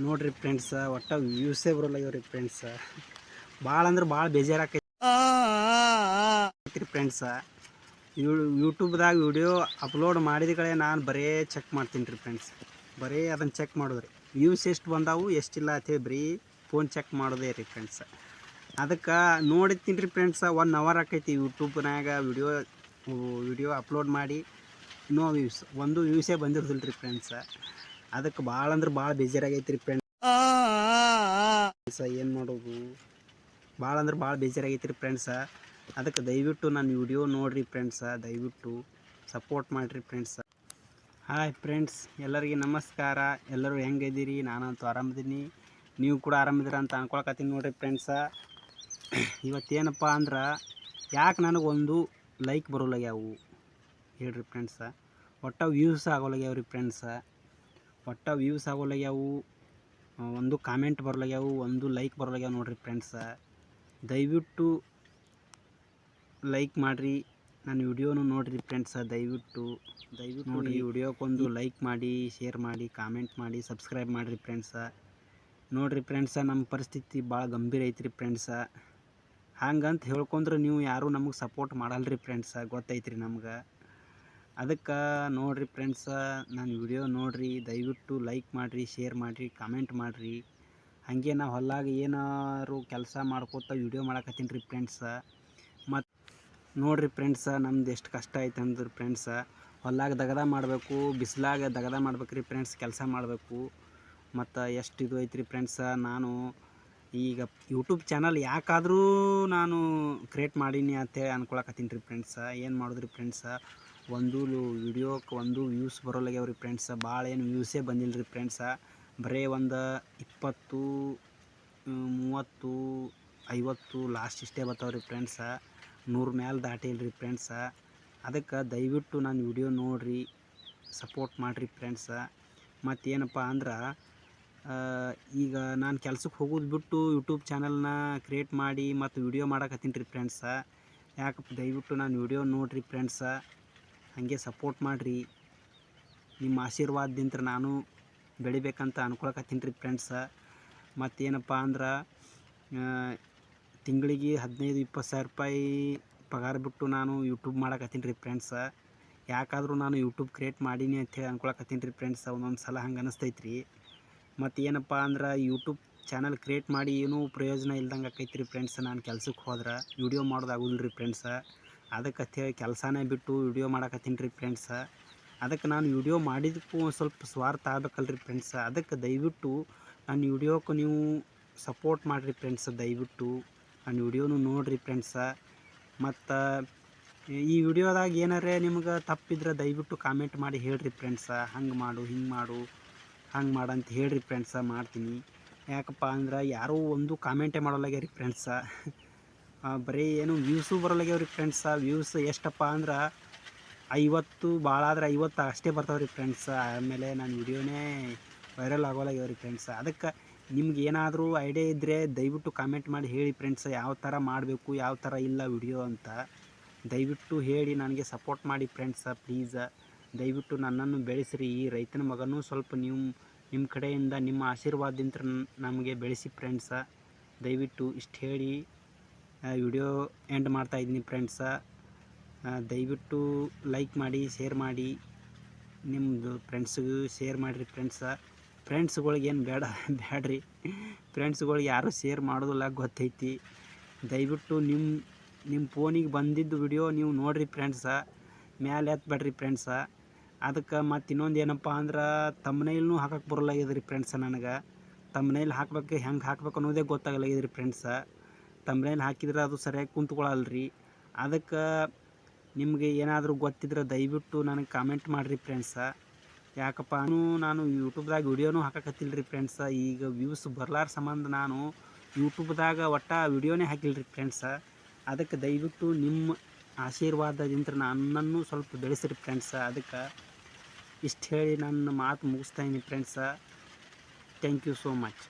ನೋಡ್ರಿ ಫ್ರೆಂಡ್ಸ ಒಟ್ಟ ವ್ಯೂಸೇ ಬರೋಲ್ಲ ಇವ್ರಿ ಫ್ರೆಂಡ್ಸ ಭಾಳ ಅಂದ್ರೆ ಭಾಳ ಬೇಜಾರಾಕೈತಿ. ಫ್ರೆಂಡ್ಸ ಯೂ ಯೂಟ್ಯೂಬ್ದಾಗ ವಿಡಿಯೋ ಅಪ್ಲೋಡ್ ಮಾಡಿದ ಕಡೆ ನಾನು ಬರೇ ಚೆಕ್ ಮಾಡ್ತೀನಿ ರೀ ಫ್ರೆಂಡ್ಸ್ ಬರೀ ಅದನ್ನು ಚೆಕ್ ಮಾಡೋದು ರೀ ವ್ಯೂಸ್ ಎಷ್ಟು ಬಂದಾವು ಎಷ್ಟಿಲ್ಲ ಅಂತೇಳಿ ಬರೀ ಫೋನ್ ಚೆಕ್ ಮಾಡೋದೇ ರೀ ಫ್ರೆಂಡ್ಸ್ ಅದಕ್ಕೆ ನೋಡಿರ್ತೀನಿ ರೀ ಫ್ರೆಂಡ್ಸ ಒನ್ ಅವರ್ ಆಕೈತಿ ಯೂಟ್ಯೂಬ್ನಾಗ ವಿಡಿಯೋ ವಿಡಿಯೋ ಅಪ್ಲೋಡ್ ಮಾಡಿ ನೋ ವ್ಯೂಸ್ ಒಂದು ವ್ಯೂಸೇ ಬಂದಿರೋದಿಲ್ಲ ರೀ ಫ್ರೆಂಡ್ಸ ಅದಕ್ಕೆ ಭಾಳ ಅಂದ್ರೆ ಭಾಳ ಬೇಜಾರಾಗೈತ್ರಿ ರೀ ಫ್ರೆಂಡ್ಸ ಏನು ಮಾಡೋದು? ಭಾಳ ಅಂದ್ರೆ ಭಾಳ ಬೇಜಾರಾಗೈತ್ರಿ ಫ್ರೆಂಡ್ಸ ಅದಕ್ಕೆ ದಯವಿಟ್ಟು ನನ್ನ ವಿಡಿಯೋ ನೋಡಿರಿ ಫ್ರೆಂಡ್ಸ ದಯವಿಟ್ಟು ಸಪೋರ್ಟ್ ಮಾಡಿರಿ ಫ್ರೆಂಡ್ಸ ಹಾಯ್ ಫ್ರೆಂಡ್ಸ್ ಎಲ್ಲರಿಗೆ ನಮಸ್ಕಾರ. ಎಲ್ಲರೂ ಹೆಂಗಿದ್ದೀರಿ? ನಾನಂತೂ ಆರಾಮದೀನಿ ನೀವು ಕೂಡ ಆರಾಮಿದ್ದೀರ ಅಂತ ಅನ್ಕೊಳಕತ್ತೀನಿ ನೋಡಿರಿ ಫ್ರೆಂಡ್ಸ ಇವತ್ತೇನಪ್ಪ ಅಂದ್ರೆ ಯಾಕೆ ನನಗೊಂದು ಲೈಕ್ ಬರೋಲಾಗ್ಯಾವು? ಹೇಳ್ರಿ ಫ್ರೆಂಡ್ಸ ಒಟ್ಟು ವ್ಯೂಸ್ ಆಗೋಲ್ಲಾಗ್ಯಾವ್ರಿ ಫ್ರೆಂಡ್ಸ ಒಟ್ಟು ವ್ಯೂಸ್ ಆಗೋಲಾಗ್ಯಾವು. ಒಂದು ಕಾಮೆಂಟ್ ಬರಲಾಗ್ಯಾವು ಒಂದು ಲೈಕ್ ಬರಲಾಗ್ಯಾವ ನೋಡ್ರಿ ಫ್ರೆಂಡ್ಸ ದಯವಿಟ್ಟು ಲೈಕ್ ಮಾಡಿರಿ ನನ್ನ ವಿಡಿಯೋನು ನೋಡಿರಿ ಫ್ರೆಂಡ್ಸ ದಯವಿಟ್ಟು ದಯವಿಟ್ಟು ನೋಡಿ ವಿಡಿಯೋಕ್ಕೊಂದು ಲೈಕ್ ಮಾಡಿ ಶೇರ್ ಮಾಡಿ ಕಾಮೆಂಟ್ ಮಾಡಿ ಸಬ್ಸ್ಕ್ರೈಬ್ ಮಾಡಿರಿ ಫ್ರೆಂಡ್ಸ ನೋಡಿರಿ ಫ್ರೆಂಡ್ಸ ನಮ್ಮ ಪರಿಸ್ಥಿತಿ ಭಾಳ ಗಂಭೀರ ಐತ್ರಿ ಫ್ರೆಂಡ್ಸ ಹಂಗಂತ ಹೇಳ್ಕೊಂಡ್ರೆ ನೀವು ಯಾರೂ ನಮಗೆ ಸಪೋರ್ಟ್ ಮಾಡಲ್ರಿ ಫ್ರೆಂಡ್ಸ ಗೊತ್ತೈತ್ರಿ ನಮ್ಗೆ. ಅದಕ್ಕೆ ನೋಡಿರಿ ಫ್ರೆಂಡ್ಸ ನನ್ನ ವಿಡಿಯೋ ನೋಡಿರಿ, ದಯವಿಟ್ಟು ಲೈಕ್ ಮಾಡಿರಿ ಶೇರ್ ಮಾಡಿರಿ ಕಾಮೆಂಟ್ ಮಾಡಿರಿ. ಹಾಗೆ ನಾವು ಹೊಲ್ಲಾಗ ಏನಾರು ಕೆಲಸ ಮಾಡ್ಕೋತ ವಿಡಿಯೋ ಮಾಡಕತ್ತೀನಿ ರೀ ಫ್ರೆಂಡ್ಸ ಮತ್ತು ನೋಡಿರಿ ಫ್ರೆಂಡ್ಸ ನಮ್ದು ಎಷ್ಟು ಕಷ್ಟ ಐತೆ ಅಂದ್ರೆ ಫ್ರೆಂಡ್ಸ ಹೊಲ್ಲಾಗ ದಗದ ಮಾಡಬೇಕು, ಬಿಸಿಲಾಗ ದಗದ ಮಾಡ್ಬೇಕು ರೀ ಫ್ರೆಂಡ್ಸ್ ಕೆಲಸ ಮಾಡಬೇಕು. ಮತ್ತು ಎಷ್ಟು ಇದು ಐತ್ರಿ ಫ್ರೆಂಡ್ಸ ನಾನು ಈಗ ಯೂಟ್ಯೂಬ್ ಚಾನಲ್ ಯಾಕಾದರೂ ನಾನು ಕ್ರಿಯೇಟ್ ಮಾಡೀನಿ ಅಂತೇಳಿ ಅನ್ಕೊಳಕತ್ತೀನಿ ರೀ ಫ್ರೆಂಡ್ಸ ಏನು ಮಾಡಿದ್ರಿ ಫ್ರೆಂಡ್ಸ ಒಂದು ವಿಡಿಯೋಕ್ಕೆ ಒಂದು ವ್ಯೂಸ್ ಬರೋಲ್ಲಾಗ್ಯಾವ ರೀ ಫ್ರೆಂಡ್ಸ ಭಾಳ ಏನು ವ್ಯೂಸೇ ಬಂದಿಲ್ಲ ರೀ ಫ್ರೆಂಡ್ಸ ಬರೀ ಒಂದು ಇಪ್ಪತ್ತು ಮೂವತ್ತು, ಐವತ್ತು ಲಾಸ್ಟ್ ಇಷ್ಟೇ ಬರ್ತಾವೆ ರೀ ಫ್ರೆಂಡ್ಸ ನೂರು ಮ್ಯಾಲೆ ದಾಟಿಲ್ಲ ರೀ ಫ್ರೆಂಡ್ಸ ಅದಕ್ಕೆ ದಯವಿಟ್ಟು ನಾನು ವಿಡಿಯೋ ನೋಡಿರಿ ಸಪೋರ್ಟ್ ಮಾಡಿರಿ ಫ್ರೆಂಡ್ಸ ಮತ್ತೇನಪ್ಪ ಅಂದ್ರೆ ಈಗ ನಾನು ಕೆಲ್ಸಕ್ಕೆ ಹೋಗೋದು ಬಿಟ್ಟು ಯೂಟ್ಯೂಬ್ ಚಾನಲ್ನ ಕ್ರಿಯೇಟ್ ಮಾಡಿ ಮತ್ತು ವಿಡಿಯೋ ಮಾಡಕತ್ತೀನಿ ರೀ ಫ್ರೆಂಡ್ಸ ಯಾಕಪ್ಪ ದಯವಿಟ್ಟು ನಾನು ವಿಡಿಯೋ ನೋಡಿರಿ ಫ್ರೆಂಡ್ಸ ಹಾಗೆ ಸಪೋರ್ಟ್ ಮಾಡಿರಿ. ನಿಮ್ಮ ಆಶೀರ್ವಾದದಿಂದ ನಾನು ಬೆಳಿಬೇಕಂತ ಅನ್ಕೊಳಕತ್ತೀನಿ ರೀ ಫ್ರೆಂಡ್ಸ ಮತ್ತೇನಪ್ಪ ಅಂದ್ರೆ ತಿಂಗಳಿಗೆ ಹದಿನೈದು, ಇಪ್ಪತ್ತು ಸಾವಿರ ರೂಪಾಯಿ ಪಗಾರ ಬಿಟ್ಟು ನಾನು ಯೂಟ್ಯೂಬ್ ಮಾಡಕತ್ತೀನಿ ರೀ ಫ್ರೆಂಡ್ಸ ಯಾಕಾದರೂ ನಾನು ಯೂಟ್ಯೂಬ್ ಕ್ರಿಯೇಟ್ ಮಾಡೀನಿ ಅಂತೇಳಿ ಅನ್ಕೊಳಕತ್ತೀನಿ ರೀ ಫ್ರೆಂಡ್ಸ್ ಒಂದೊಂದು ಸಲ ಹಂಗೆ ಅನಿಸ್ತೈತೆ ರೀ ಮತ್ತು ಏನಪ್ಪ ಅಂದ್ರೆ ಯೂಟ್ಯೂಬ್ ಚಾನಲ್ ಕ್ರಿಯೇಟ್ ಮಾಡಿ ಏನೂ ಪ್ರಯೋಜನ ಇಲ್ದಂಗೆ ಆಕೈತೆ ರೀ ಫ್ರೆಂಡ್ಸ್ ನಾನು ಕೆಲ್ಸಕ್ಕೆ ಹೋದ್ರೆ ವಿಡಿಯೋ ಮಾಡೋದು ಆಗೋದಿಲ್ಲ ರೀ ಫ್ರೆಂಡ್ಸ ಅದಕ್ಕೆ ಅಂತೇಳಿ ಕೆಲಸನೇ ಬಿಟ್ಟು ವಿಡಿಯೋ ಮಾಡಕತ್ತೀನಿ ರೀ ಫ್ರೆಂಡ್ಸ ಅದಕ್ಕೆ ನಾನು ವಿಡಿಯೋ ಮಾಡಿದಕ್ಕೂ ಒಂದು ಸ್ವಲ್ಪ ಸ್ವಾರ್ಥ ಆಗ್ಬೇಕಲ್ರಿ ಫ್ರೆಂಡ್ಸ ಅದಕ್ಕೆ ದಯವಿಟ್ಟು ನನ್ನ ವಿಡಿಯೋಕ್ಕೆ ನೀವು ಸಪೋರ್ಟ್ ಮಾಡಿರಿ ಫ್ರೆಂಡ್ಸ್ ದಯವಿಟ್ಟು. ನನ್ನ ವಿಡಿಯೋನು ನೋಡಿರಿ ಫ್ರೆಂಡ್ಸ ಮತ್ತು ಈ ವಿಡಿಯೋದಾಗ ಏನಾರೇ ನಿಮ್ಗೆ ತಪ್ಪಿದ್ರೆ ದಯವಿಟ್ಟು ಕಾಮೆಂಟ್ ಮಾಡಿ ಹೇಳ್ರಿ ಫ್ರೆಂಡ್ಸ ಹಂಗೆ ಮಾಡು, ಹಿಂಗೆ ಮಾಡು, ಹಂಗೆ ಮಾಡು ಅಂತ ಹೇಳ್ರಿ ಫ್ರೆಂಡ್ಸ ಮಾಡ್ತೀನಿ. ಯಾಕಪ್ಪ ಅಂದ್ರೆ ಯಾರೂ ಒಂದು ಕಾಮೆಂಟೇ ಮಾಡೋಲ್ಲಾಗ್ಯಾರಿ ರೀ ಫ್ರೆಂಡ್ಸ ಬರೀ ಏನು ವ್ಯೂಸು ಬರೋಲ್ಲಾಗ್ಯಾವ ರೀ ಫ್ರೆಂಡ್ಸ ವ್ಯೂಸ್ ಎಷ್ಟಪ್ಪ ಅಂದ್ರೆ ಐವತ್ತು ಭಾಳ ಆದ್ರೆ ಐವತ್ತು ಅಷ್ಟೇ ಬರ್ತಾವೆ ರೀ ಫ್ರೆಂಡ್ಸ ಆಮೇಲೆ ನಾನು ವಿಡಿಯೋನೇ ವೈರಲ್ ಆಗೋಲಾಗ್ಯಾವ ರೀ ಫ್ರೆಂಡ್ಸ್ ಅದಕ್ಕೆ ನಿಮ್ಗೆ ಏನಾದರೂ ಐಡಿಯಾ ಇದ್ದರೆ ದಯವಿಟ್ಟು ಕಾಮೆಂಟ್ ಮಾಡಿ ಹೇಳಿ ಫ್ರೆಂಡ್ಸ್ ಯಾವ ಥರ ಮಾಡಬೇಕು, ಯಾವ ಥರ ಇಲ್ಲ ವಿಡಿಯೋ ಅಂತ ದಯವಿಟ್ಟು ಹೇಳಿ ನನಗೆ ಸಪೋರ್ಟ್ ಮಾಡಿ ಫ್ರೆಂಡ್ಸ ಪ್ಲೀಸ್ ದಯವಿಟ್ಟು ನನ್ನನ್ನು ಬೆಳೆಸಿರಿ, ಈ ರೈತನ ಮಗನೂ ಸ್ವಲ್ಪ ನಿಮ್ಮ ನಿಮ್ಮ ಕಡೆಯಿಂದ, ನಿಮ್ಮ ಆಶೀರ್ವಾದದಿಂದ ನಮಗೆ ಬೆಳೆಸಿ ಫ್ರೆಂಡ್ಸ ದಯವಿಟ್ಟು ಇಷ್ಟು ಹೇಳಿ ವಿಡಿಯೋ ಎಂಡ್ ಮಾಡ್ತಾ ಇದ್ದೀನಿ ಫ್ರೆಂಡ್ಸ. ದಯವಿಟ್ಟು ಲೈಕ್ ಮಾಡಿ, ಶೇರ್ ಮಾಡಿ. ನಿಮ್ಮದು ಫ್ರೆಂಡ್ಸ್ಗೂ ಶೇರ್ ಮಾಡಿರಿ ಫ್ರೆಂಡ್ಸ. ಫ್ರೆಂಡ್ಸ್ಗಳಿಗೇನು ಬೇಡ ಬೇಡ್ರಿ ಫ್ರೆಂಡ್ಸ್ಗಳಿಗೆ ಯಾರೂ ಶೇರ್ ಮಾಡೋದಿಲ್ಲ, ಗೊತ್ತೈತಿ. ದಯವಿಟ್ಟು ನಿಮ್ಮ ನಿಮ್ಮ ಫೋನಿಗೆ ಬಂದಿದ್ದು ವಿಡಿಯೋ ನೀವು ನೋಡಿರಿ ಫ್ರೆಂಡ್ಸ. ಮ್ಯಾಲೆ ಎತ್ತಬೇಡ್ರಿ ಫ್ರೆಂಡ್ಸ. ಅದಕ್ಕೆ ಮತ್ತು ಇನ್ನೊಂದು ಏನಪ್ಪ ಅಂದ್ರೆ ತಮ್ಮನೇಲೂ ಹಾಕಕ್ಕೆ ಬರಲಾಗ್ಯದ ರೀ ಫ್ರೆಂಡ್ಸ ನನಗೆ. ತಮ್ಮನೇಲಿ ಹಾಕ್ಬೇಕು, ಹೆಂಗೆ ಹಾಕ್ಬೇಕು ಅನ್ನೋದೇ ಗೊತ್ತಾಗಲಾಗ್ಯದ ರೀ ಫ್ರೆಂಡ್ಸ. ತಮ್ಮನೇಲಿ ಹಾಕಿದ್ರೆ ಅದು ಸರಿಯಾಗಿ ಕುಂತ್ಕೊಳ್ಳಲ್ರಿ ಅದಕ್ಕೆ ನಿಮಗೆ ಏನಾದರೂ ಗೊತ್ತಿದ್ರೆ ದಯವಿಟ್ಟು ನನಗೆ ಕಾಮೆಂಟ್ ಮಾಡಿರಿ ಫ್ರೆಂಡ್ಸ ಯಾಕಪ್ಪ ನಾನು ಯೂಟ್ಯೂಬ್ದಾಗ ವಿಡಿಯೋನೂ ಹಾಕಕತ್ತಿಲ್ರಿ ಫ್ರೆಂಡ್ಸ ಈಗ ವ್ಯೂಸ್ ಬರ್ಲಾರ ಸಂಬಂಧ ನಾನು ಯೂಟ್ಯೂಬ್ದಾಗ ಒಟ್ಟ ವಿಡಿಯೋನೇ ಹಾಕಿಲ್ಲ ರೀ ಫ್ರೆಂಡ್ಸ ಅದಕ್ಕೆ ದಯವಿಟ್ಟು ನಿಮ್ಮ ಆಶೀರ್ವಾದದಿಂದ ನನ್ನನ್ನು ಸ್ವಲ್ಪ ಬೆಳೆಸಿರಿ ಫ್ರೆಂಡ್ಸ ಅದಕ್ಕೆ ಇಷ್ಟು ಹೇಳಿ ನನ್ನ ಮಾತು ಮುಗಿಸ್ತಾ ಇದ್ದೀನಿ friends thank you so much